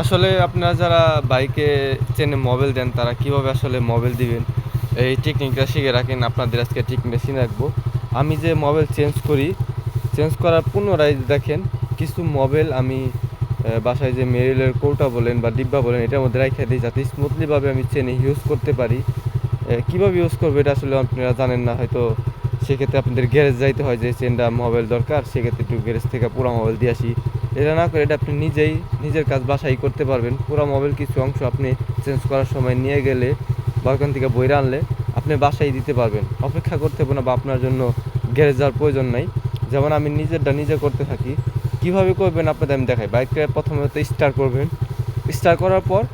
আসলে আপনারা যারা বাইকে চেনে মোবাইল দেন, তারা কীভাবে আসলে মোবাইল দিবেন? এই টেকনিকটা শিখে রাখেন, আপনাদের আজকে টেকনিকটা শিখে রাখব। আমি যে মোবাইল চেঞ্জ করি চেঞ্জ করার পুনরায় দেখেন, কিছু মোবাইল আমি বাসায় যে মেরিলের কৌটা বলেন বা ডিব্বা বলেন, এটার মধ্যে রাখা দিই যাতে স্মুথলিভাবে আমি চেনে ইউজ করতে পারি। কীভাবে ইউজ করব এটা আসলে আপনারা জানেন না, হয়তো সেক্ষেত্রে আপনাদের গ্যারেজ যাইতে হয় যে চেনটা মোবাইল দরকার, সেক্ষেত্রে একটু গ্যারেজ থেকে পুরো মোবাইল দিয়ে আসি। এটা না করে এটা আপনি নিজেই নিজের কাজ বাসাই করতে পারবেন। পুরো মোবাইল কিছু অংশ আপনি চেঞ্জ করার সময় নিয়ে গেলে বা ওখান থেকে বইরা আনলে আপনি বাসায় দিতে পারবেন। অপেক্ষা করতে হবে না বা আপনার জন্য গ্যারেজ যাওয়ার প্রয়োজন নাই। যেমন আমি নিজেরটা নিজে করতে থাকি। কীভাবে করবেন আপনাদের আমি দেখাই। বাইকটা প্রথমত স্টার্ট করবেন। স্টার্ট করার পর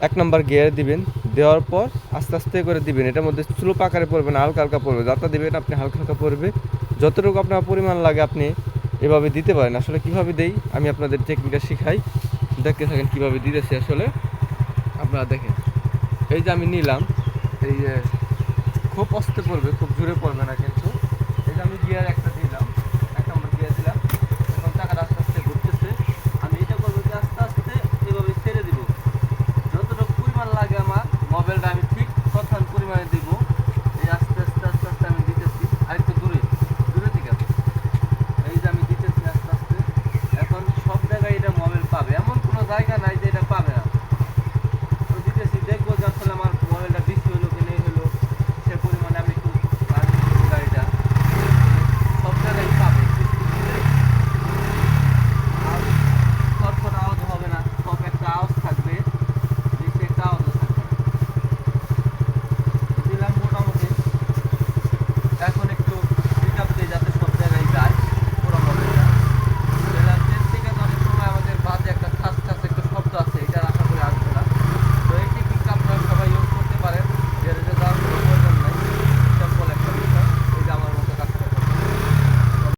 এক নম্বর গিয়ার দিবেন। দেওয়ার পর আস্তে আস্তে করে দিবেন। এটার মধ্যে স্লোপ আকারে পড়বে না, হালকা হালকা পড়বে। যাতা দিবেন, আপনি হালকা হালকা পড়বে। যতটুকু আপনার পরিমাণ লাগে আপনি এভাবে দিতে পারেন। আসলে কীভাবে দেই? আমি আপনাদের টেকনিকটা শিখাই। দেখতে থাকেন কীভাবে দিতেছি আসলে। আপনারা দেখেন। এই যে আমি নিলাম, এই যে খুব অস্তে পড়বে, খুব জোরে পড়বে না কিন্তু। এই যে আমি গিয়ার একটা দিলাম এক নম্বর গিয়ার দিলাম। এখন টাকাটা আস্তে আস্তে ঘুরতেছে। আমি এটা করব যে আস্তে আস্তে এভাবে ছেড়ে দিব। যতটুকু পরিমাণ লাগে আমার মোবাইলটা আমি ঠিক কথা পরিমাণে দিব।